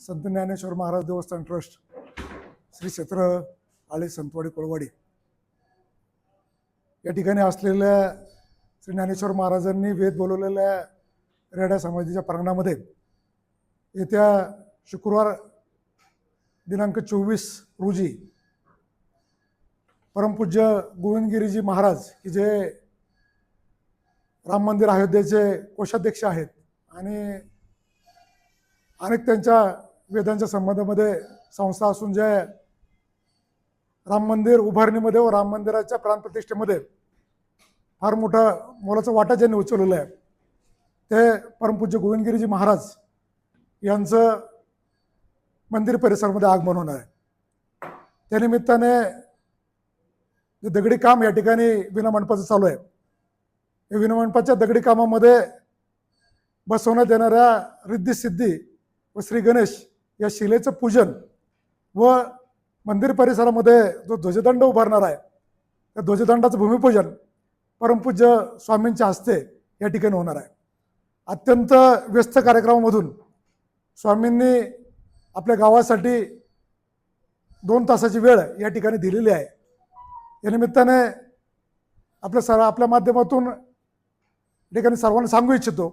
संत ज्ञानेश्वर महाराज देवस्थान ट्रस्ट श्री क्षेत्र आळे संतवाडी कोळवाडी. या ठिकाणी असलेल्या श्री ज्ञानेश्वर महाराजांनी वेद बोलवलेल्या रेड्या समाधीच्या प्रांगणामध्ये येत्या शुक्रवार दिनांक चोवीस रोजी परमपूज्य गोविंदगिरीजी महाराज की जे राम मंदिर अयोध्येचे कोषाध्यक्ष आहेत आणि अनेक त्यांच्या वेदांच्या संबंधामध्ये संस्था असून जे राम मंदिर उभारणीमध्ये व राम मंदिराच्या प्राणप्रतिष्ठेमध्ये फार मोठा मोलाचा वाटा ज्यांनी उचललेलं आहे ते परमपूज्य गोविंदगिरीजी महाराज यांचं मंदिर परिसरामध्ये आगमन होणार आहे. त्यानिमित्ताने जे दगडी काम या ठिकाणी विनामंडपाचं चालू आहे. हे विनामंडपाच्या दगडी कामामध्ये बसवण्यात येणाऱ्या रिद्धी सिद्धी व श्री गणेश या शिलेचं पूजन व मंदिर परिसरामध्ये जो ध्वजदंड उभारणार आहे त्या ध्वजदंडाचं भूमिपूजन परमपूज्य स्वामींच्या हस्ते या ठिकाणी होणार आहे. अत्यंत व्यस्त कार्यक्रमामधून स्वामींनी आपल्या गावासाठी दोन तासाची वेळ या ठिकाणी दिलेली आहे. या निमित्ताने आपल्या सर आपल्या माध्यमातून या ठिकाणी सर्वांना सांगू इच्छितो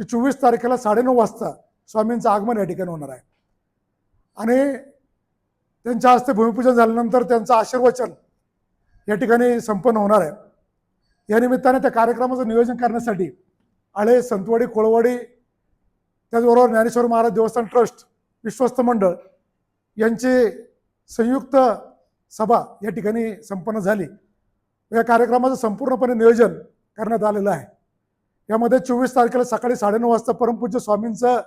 की चोवीस तारखेला साडेनऊ वाजता स्वामींचं आगमन या ठिकाणी होणार आहे. आणि त्यांच्या हस्ते भूमिपूजन झाल्यानंतर त्यांचं आशीर्वचन या ठिकाणी संपन्न होणार आहे. या निमित्ताने त्या कार्यक्रमाचं नियोजन करण्यासाठी आळे संतवाडी कोळवाडी त्याचबरोबर ज्ञानेश्वर महाराज देवस्थान ट्रस्ट विश्वस्त मंडळ यांची संयुक्त सभा या ठिकाणी संपन्न झाली. या कार्यक्रमाचं संपूर्णपणे नियोजन करण्यात आलेलं आहे. यामध्ये चोवीस तारखेला सकाळी साडेनऊ वाजता परमपूज्य स्वामींचं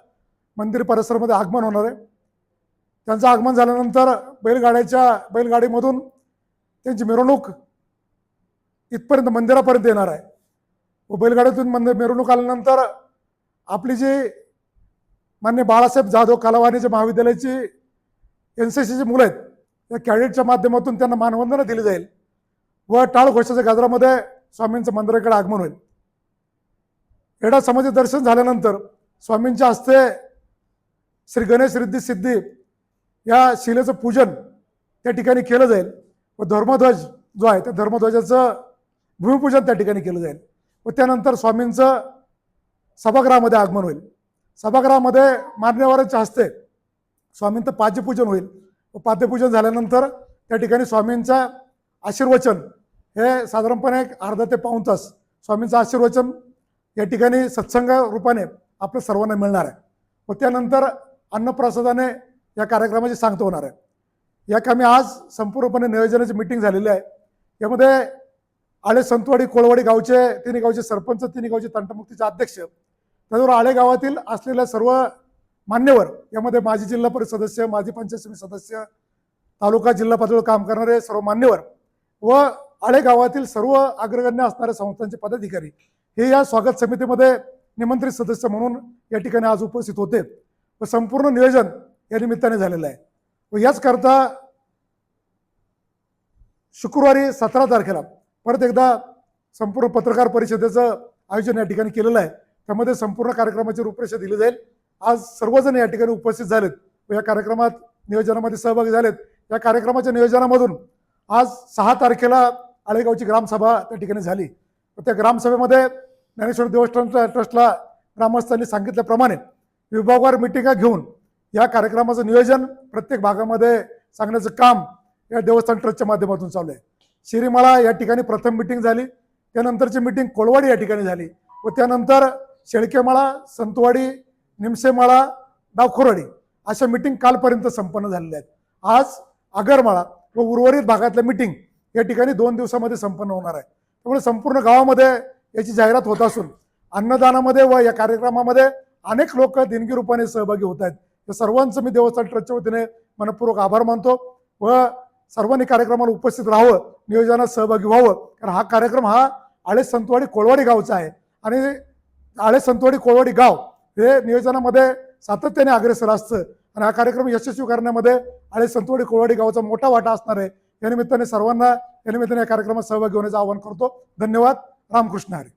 मंदिर परिसरामध्ये आगमन होणार आहे. त्यांचं आगमन झाल्यानंतर बैलगाड्याच्या बैलगाडीमधून त्यांची मिरवणूक इथपर्यंत मंदिरापर्यंत येणार आहे. व बैलगाड्यातून मंदिर मिरवणूक आल्यानंतर आपली जी मान्य बाळासाहेब जाधव कलावाणीच्या महाविद्यालयाची एन सी सीची मुलं आहेत त्या कॅडेटच्या माध्यमातून त्यांना मानवंदना दिली जाईल व टाळ घोषाच्या स्वामींचं मंदिराकडे आगमन होईल. एडा समाधी दर्शन झाल्यानंतर स्वामींच्या हस्ते श्री गणेश रिद्धी सिद्धी या शिलेचं पूजन त्या ठिकाणी केलं जाईल. व धर्मध्वज जो आहे त्या धर्मध्वजाचं भूमिपूजन त्या ठिकाणी केलं जाईल. व त्यानंतर स्वामींचं सभागृहामध्ये आगमन होईल. सभागृहामध्ये मान्यवरांच्या हस्ते स्वामींचं पाद्यपूजन होईल. व पाद्यपूजन झाल्यानंतर त्या ठिकाणी स्वामींचं आशीर्वचन हे साधारणपणे एक अर्धा ते पाऊण तास स्वामींचं आशीर्वचन या ठिकाणी सत्संग रूपाने आपल्या सर्वांना मिळणार आहे. व त्यानंतर अन्नप्रसादाने या कार्यक्रमाची सांगता होणार आहे. या कामी आज संपूर्णपणे नियोजनाची मिटिंग झालेली आहे. यामध्ये आळे संतवाडी कोळवाडी गावचे तिन्ही गावचे सरपंच तिन्ही गावचे तंटमुक्तीचे अध्यक्ष त्याचबरोबर आळे गावातील असलेल्या सर्व मान्यवर यामध्ये माजी जिल्हा परिषद सदस्य माजी पंचायत समिती सदस्य तालुका जिल्हा पातळीवर काम करणारे सर्व मान्यवर व आळे गावातील सर्व अग्रगण्य असणाऱ्या संस्थांचे पदाधिकारी हे या स्वागत समितीमध्ये निमंत्रित सदस्य म्हणून या ठिकाणी आज उपस्थित होते व संपूर्ण नियोजन या निमित्ताने झालेलं आहे. व याचकरता शुक्रवारी सतरा तारखेला परत एकदा संपूर्ण पत्रकार परिषदेचं आयोजन या ठिकाणी केलेलं आहे. त्यामध्ये संपूर्ण कार्यक्रमाची रूपरेषा दिली जाईल. आज सर्वजण या ठिकाणी उपस्थित झालेत व या कार्यक्रमात नियोजनामध्ये सहभागी झालेत. या कार्यक्रमाच्या नियोजनामधून आज सहा तारखेला आळेगावची ग्रामसभा त्या ठिकाणी झाली. व त्या ग्रामसभेमध्ये ज्ञानेश्वर देवस्थान ट्रस्टला ग्रामस्थांनी सांगितल्याप्रमाणे विभागवार मिटिंगा घेऊन या कार्यक्रमाचं नियोजन प्रत्येक भागामध्ये सांगण्याचं काम या देवस्थान ट्रस्टच्या माध्यमातून चालू आहे. शिरीमाळा या ठिकाणी प्रथम मिटिंग झाली. त्यानंतरची मिटिंग कोळवाडी या ठिकाणी झाली व त्यानंतर शेळकेमाळा संतवाडी निमसेमाळा डावखोरवाडी अशा मिटिंग कालपर्यंत संपन्न झालेल्या आहेत. आज आगरमाळा व उर्वरित भागातल्या मिटिंग या ठिकाणी दोन दिवसामध्ये संपन्न होणार आहे. त्यामुळे संपूर्ण गावामध्ये याची जाहिरात होत असून अन्नदानामध्ये व या कार्यक्रमामध्ये अनेक लोक देणगी रूपाने सहभागी होत आहेत. या सर्वांचं मी देवस्थान ट्रस्टच्या वतीने मनपूर्वक आभार मानतो व सर्वांनी कार्यक्रमाला उपस्थित राहावं नियोजनात सहभागी व्हावं. कारण हा कार्यक्रम हा आळे संतवाडी कोळवाडी गावचा आहे. आणि आळे संतवाडी कोळवाडी गाव हे नियोजनामध्ये सातत्याने अग्रेसर असतं. आणि हा कार्यक्रम यशस्वी करण्यामध्ये आळे संतवाडी कोळवाडी गावचा मोठा वाटा असणार आहे. या निमित्ताने सर्वांना या निमित्ताने या कार्यक्रमात सहभागी होण्याचं आवाहन करतो. धन्यवाद. रामकृष्ण हरी.